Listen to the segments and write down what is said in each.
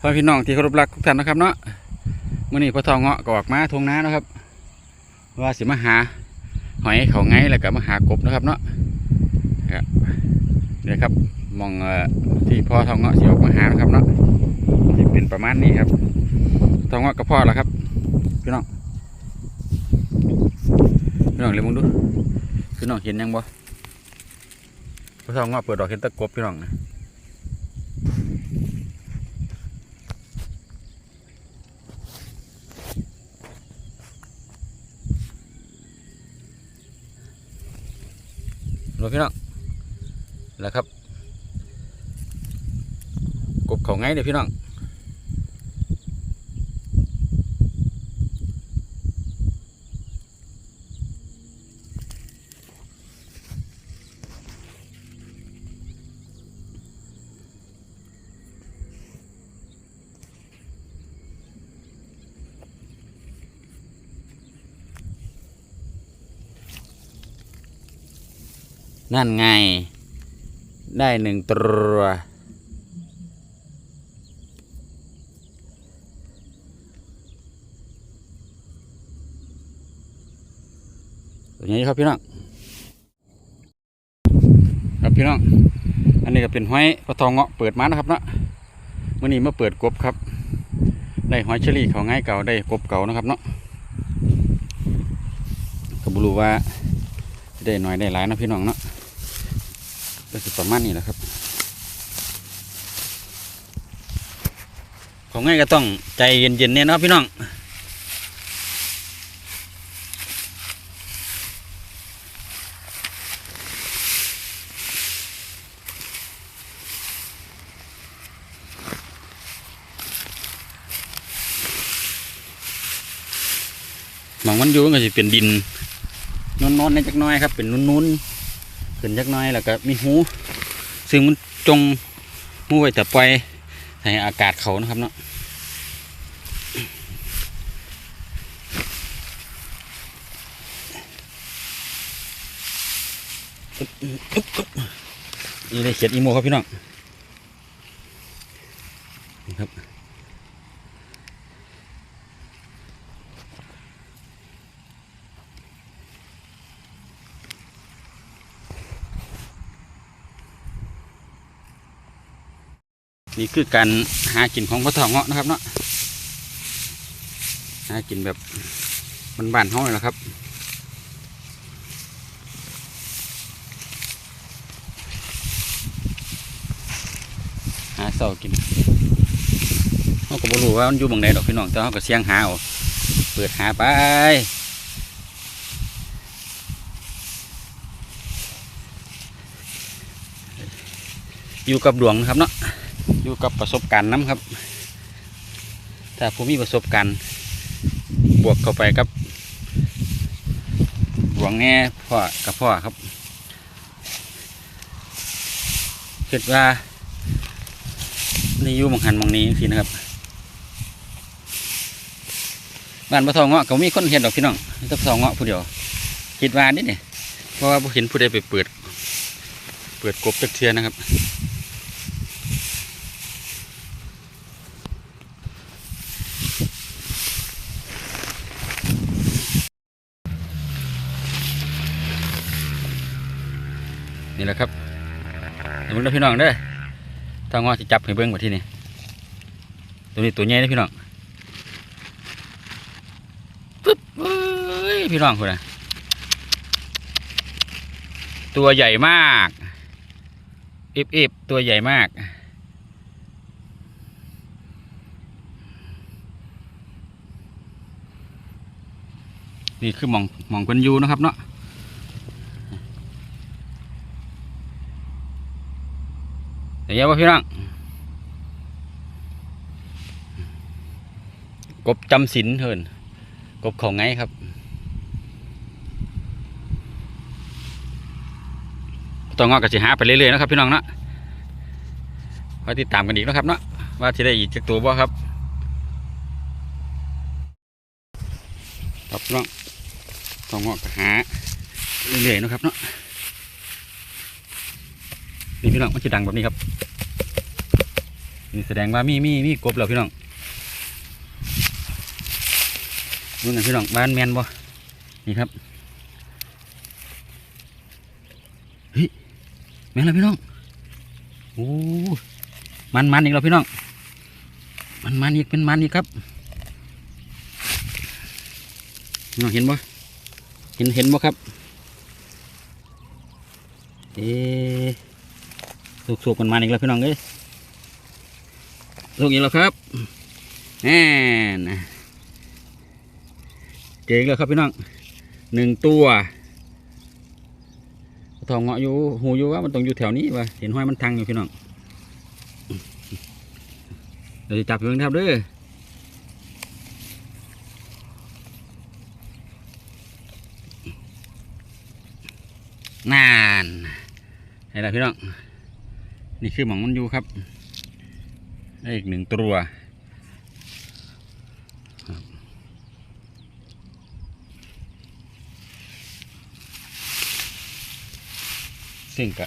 พ่อพี่น้องที่เคารพรักทุกท่านนะครับเนาะมื่อนี้พ่อทองเงาะก็ออกมาทวงน้านะครับ ว่าสิมาหาหอยเขาไงแล้วก็มาหากบนะครับเนาะครับนี่ครับมองที่พ่อทองเงาะสิออกมาหานะครับเนาะสิเป็นประมาณนี้ครับทองเงาะกับพ่อแล้วครับพี่น้องพี่น้องเลยมึงดูพี่น้องเห็นยังบ่พ่อทองเงาะเปิดดอกเห็นตะกบพี่น้องนะ พี่น้องนะครับ กบเขาไงเดี๋ยพี่น้อง นั่นไง ได้หนึ่งตัวตัวนี้ครับพี่น้องครับพี่น้อง อันนี้ก็เป็นหอยปลาทองเงาะเปิดมานะครับเนาะมื่อนี้มาเปิดกบครับ ได้หอยเชอรี่เขาง่ายเก่าได้กบเก่านะครับเนาะก็บรู้ว่าได้หน่อยได้หลายนะพี่น้องเนาะ ก็สิประมาณนี้แหละครับ ของง่ายก็ต้องใจเย็นๆเนี่ยนะครับพี่น้องหมองมันอยู่ก็จะเป็นดินนอนๆในจักน้อยครับ เป็นนุ่นๆ ขึ้นยักน้อยแล้วก็มีหู ซึ่งมันจงหูไว้แต่ปล่อยให้อากาศเขานะครับเนาะนี่เลยเขียดอีโมครับพี่น้อง นี่คือการหากินของพระทองเงาะนะครับเนาะหากินแบบมันบ้านๆห้องเลยละครับหาเสากินเขาก็บรู้ว่ามันอยู่บังใดดอกพี่น้องแต่เขาก็เสียงหาเอาเปิดหาไปอยู่กับดวงนะครับเนาะ อยู่กับประสบการณ์น้ำครับ ถ้าผมมีประสบการณ์ บวกเข้าไปกับหวงแง่พ่อกับพ่อครับคิดว่าในยู่มองหันมองนี้สินะครับบ้านปะทองเงาะก็มีคนเห็นดอกพี่น้องนี่ต้งทองเงาะผู้เดียวคิดว่านี่เนี่ยเพราะว่าผู้เห็นผู้ใดไปเปิด เปิดกบจักเทียนะครับ นี่แหละครับเดี๋ยวมึงเด้พี่น้องเด้อทางว่าจะจับให้เบิ้งมาที่นี่ตัวนี้ตัวใหญ่นะพี่น้องปึ๊บเอ้ยพี่น้องคนนะตัวใหญ่มากอิบอิบตัวใหญ่มากนี่คือหมองหมองคนอยูนะครับเนาะ เดี๋ยวว่าพี่น้องกบจำศีลเถินกบของไงครับต้องงอกกับสิหาไปเรื่อยๆนะครับพี่น้องเนาะไว้ติดตามกันอีกนะครับเนาะว่าจะได้อีกจากตัวบ่ครับครับพี่น้องต้องงอกกับหาเรื่อยๆนะครับเนาะ นี่พี่น้องมันจะดังแบบนี้ครับนี่แสดงว่ามีมีมีกบแล้วพี่น้องนู่นน่ะพี่น้องบ้านแมนบ่นี่ครับเฮ้ยแมนแล้วพี่น้องโอ้มันมันอีกแล้วพี่น้อง มันมันอีกเป็นมันอีกครับพี่น้องเห็นบ่เห็นเห็นบ่ครับเอ๊ สุกๆมันมันอีกแล้วพี่น้องเอ้ยลูกอีกแล้วครับแน่นะเจ๋งแล้วครับพี่น้องหนึ่งตัวทองเงาะอยู่หูอยู่ว่ามันต้องอยู่แถวนี้วะเห็นห้อยมันทังอยู่พี่น้องเดี๋ยวจะจับอยู่นครับเด้อน่านเห็นแล้วพี่น้อง นี่คือหมองมันอยู่ครับได้อีกหนึ่งตัวซึ่งกะ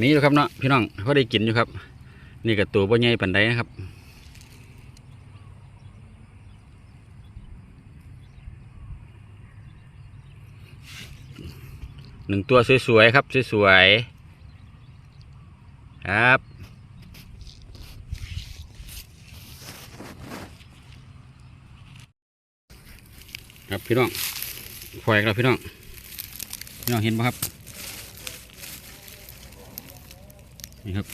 มีอยู่ครับเนาะพี่น้องเขาได้กินอยู่ครับ นี่กับตัวบ่ใหญ่ปันใดนะครับหนึ่งตัวสวยๆครับสวยๆ ครับ ครับพี่น้องปล่อยแล้วพี่น้อง พี่น้องเห็นปะครับ นี่ครับ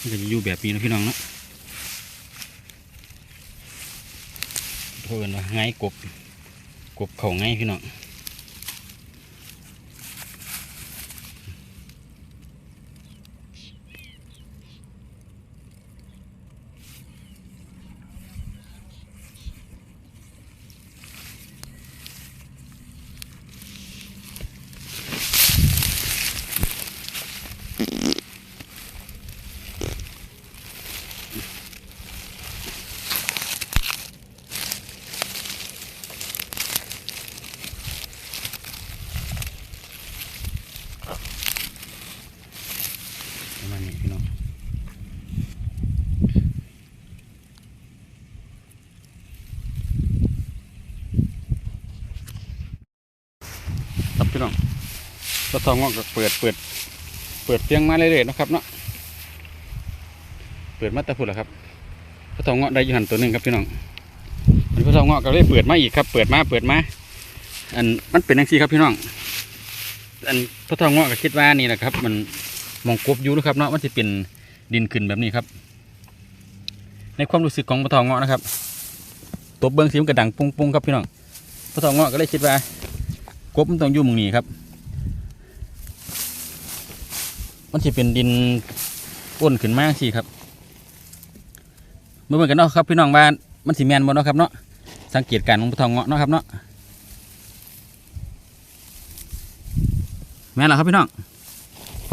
มันจะอยู่แบบนี้นะพี่น้องนะเพื่อนว่าไงกบ กบเขาไงพี่น้อง นี้พี่น้องครับพี่น้องก็ทองงอกก็เปิดเปิด เปิดเตียงมาเรื่อยๆนะครับเนาะเปิดมาตะพุดแล้วครับก็ทองงอกได้อยูหันตัวหนึ่งครับพี่น้องอันนี้ก็ทองงอกก็เลยเปิดมาอีกครับ เปิดมาเปิดมาอันมันเป็นอย่างซี่ครับพี่น้องอันพระทองงอกก็คิดว่านี่แหละครับ มัน มองกบอยู่นะครับเนาะมันจะเป็นดินขึ้นแบบนี้ครับ ในความรู้สึกของพระทองเงอกนะครับตบเบิ้องสีมันกระดังปุ้งปุ้งๆครับพี่น้องพระทองเงอกก็เลยคิดว่ากบมันต้องอยู่มุงนี้ครับ มันจะเป็นดินอ้นขึ้นมากสิครับเมื่อเหมือนกันเนาะครับพี่น้องบ้านมันสีแมนบนเนาะครับเนาะสังเกตการของพระทองเงอกเนาะครับเนาะแม่นแล้วครับพี่น้อง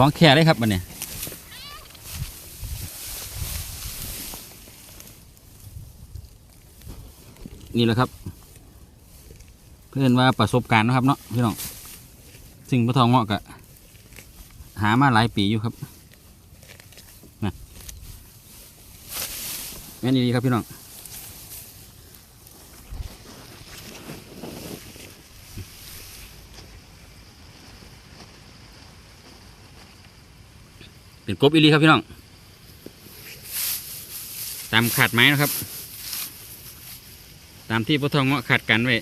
ของแค่เลยครับบันนี้นี่แหละครับ เพื่อนว่าประสบการณ์นะครับเนาะพี่น้องสิ่งพระทองเงาะกะหามาหลายปีอยู่ครับนะแม่นดีครับพี่น้อง กบอีลีครับพี่น้อง ตามขาดไม้นะครับ ตามที่พระทองเงาะขาดกันไว้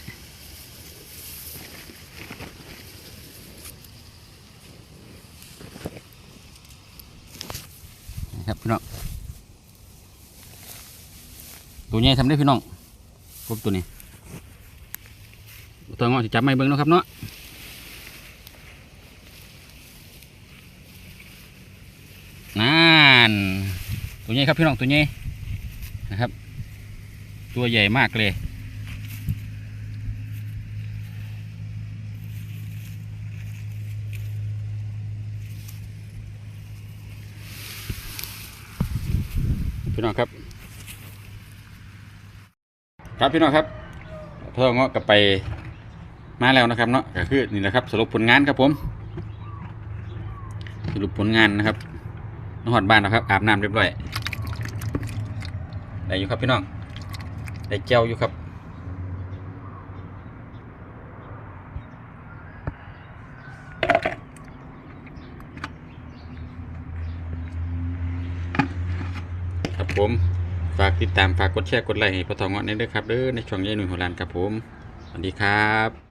ครับพี่น้อง ตัวใหญ่ทำได้พี่น้องกบตัวนี้พระทองเงาะจะจับไม้เบิ้งนะครับเนาะ นั่น ตัวใหญ่ครับพี่น้องตัวใหญ่นะครับ ตัวใหญ่มากเลยพี่น้องครับครับพี่น้องครับเพิ่งเงาะกลับไปมาแล้วนะครับเนาะก็คือนี่แหละครับสรุปผลงานครับผม สรุปผลงานนะครับน้องหอดบ้านแล้วครับอาบน้ำเรียบร้อย ได้อยู่ครับพี่น้องได้แก้วอยู่ครับครับผมฝากติดตามฝากกดแชร์กดไลค์ให้พอทองเงาะนี่ด้วยครับเด้อในช่องยายหนุ่ยหัวลานครับผมสวัสดีครับ